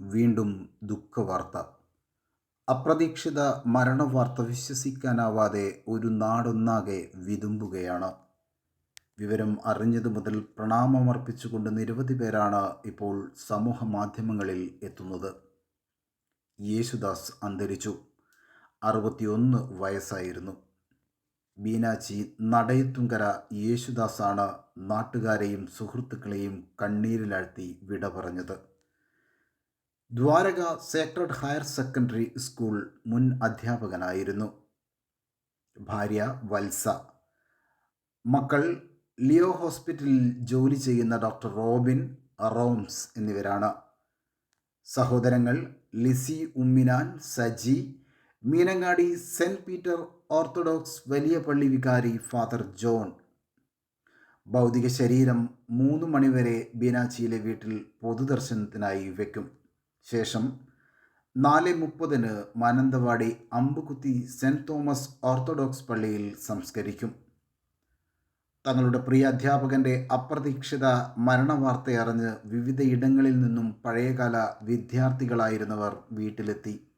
വീണ്ടും ദുഃഖവാർത്ത. അപ്രതീക്ഷിത മരണവാർത്ത വിശ്വസിക്കാനാവാതെ ഒരു നാടൊന്നാകെ വിതുമ്പുകയാണ്. വിവരം അറിഞ്ഞതു മുതൽ പ്രണാമമർപ്പിച്ചുകൊണ്ട് നിരവധി പേരാണ് ഇപ്പോൾ സമൂഹ മാധ്യമങ്ങളിൽ എത്തുന്നത്. യേശുദാസ് അന്തരിച്ചു. അറുപത്തിയൊന്ന് വയസ്സായിരുന്നു. ബീനാച്ചി നടയത്തുങ്കര യേശുദാസാണ് നാട്ടുകാരെയും സുഹൃത്തുക്കളെയും കണ്ണീരിലാഴ്ത്തി വിട പറഞ്ഞത് Dwaraka sacred higher secondary school മുൻ അധ്യാപകനായിരുന്നു. ഭാര്യ വത്സ. മക്കൾ ലിയോ ഹോസ്പിറ്റലിൽ ജോലി ചെയ്യുന്ന ഡോക്ടർ റോബിൻ റോംസ് എന്നിവരാണ്. സഹോദരങ്ങൾ Lissy ഉമ്മിനാൻ Saji Meenangadi Saint Peter Orthodox വലിയ പള്ളി വികാരി ഫാദർ ജോൺ. ഭൗതിക ശരീരം മൂന്ന് മണിവരെ ബീനാച്ചിയിലെ വീട്ടിൽ പൊതുദർശനത്തിനായി വയ്ക്കും. ശേഷം നാല് മുപ്പതിന് Mananthavady Ambukuthi Saint Thomas Orthodox പള്ളിയിൽ സംസ്കരിക്കും. തങ്ങളുടെ പ്രിയ അധ്യാപകന്റെ അപ്രതീക്ഷിത മരണവാർത്തയറിഞ്ഞ് വിവിധ ഇടങ്ങളിൽ നിന്നും പഴയകാല വിദ്യാർത്ഥികളായിരുന്നവർ വീട്ടിലെത്തി.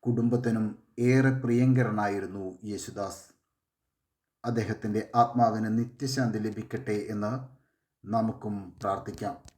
കുടുംബത്തിനും ഏറെ പ്രിയങ്കരനായിരുന്നു യേശുദാസ്. അദ്ദേഹത്തിന്റെ ആത്മാവിന് നിത്യശാന്തി ലഭിക്കട്ടെ എന്ന് നമുക്കും പ്രാർത്ഥിക്കാം.